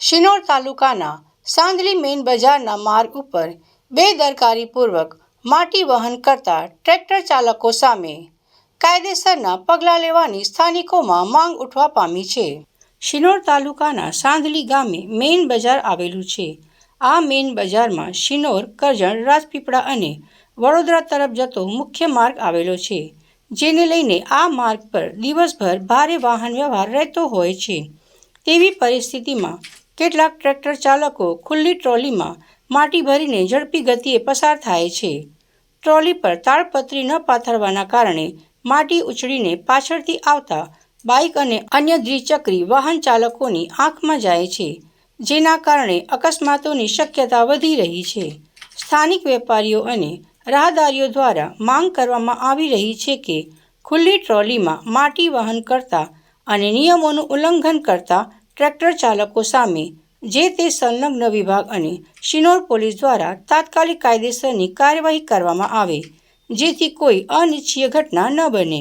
શિનોર તાલુકાના સાંદલી મેઇન બજારના માર્ગ ઉપર બેદરકારીપૂર્વક માટી વહન કરતા ટ્રેક્ટર ચાલકો સામે કાયદેસરના પગલાં લેવાની સ્થાનિકોમાં માંગ ઉઠવા પામી છે. શિનોર તાલુકાના સાંદલી ગામે મેઇન બજાર આવેલું છે. આ મેઇન બજારમાં શિનોર, કરજણ, રાજપીપળા અને વડોદરા તરફ જતો મુખ્ય માર્ગ આવેલો છે, જેને લઈને આ માર્ગ પર દિવસભર ભારે વાહન વ્યવહાર રહેતો હોય છે. તેવી પરિસ્થિતિમાં કેટલાક ટ્રેક્ટર ચાલકો ખુલ્લી ટ્રોલીમાં માટી ભરીને ઝડપી ગતિએ પસાર થાય છે. ટ્રોલી પર તાડપત્રી ન પાથરવાના કારણે માટી ઉછળીને પાછળથી આવતા બાઇક અને અન્ય દ્વિચક્રી વાહન ચાલકોની આંખમાં જાય છે, જેના કારણે અકસ્માતોની શક્યતા વધી રહી છે. સ્થાનિક વેપારીઓ અને રાહદારીઓ દ્વારા માંગ કરવામાં આવી રહી છે કે ખુલ્લી ટ્રોલીમાં માટી વહન કરતા અને નિયમોનું ઉલ્લંઘન કરતા ટ્રેક્ટર ચાલકો સામે, જે તે સંલગ્ન વિભાગ અને શિનોર પોલીસ દ્વારા તાત્કાલિક કાયદેસરની કાર્યવાહી કરવામાં આવે, જેથી કોઈ અનિચ્છીય ઘટના ન બને.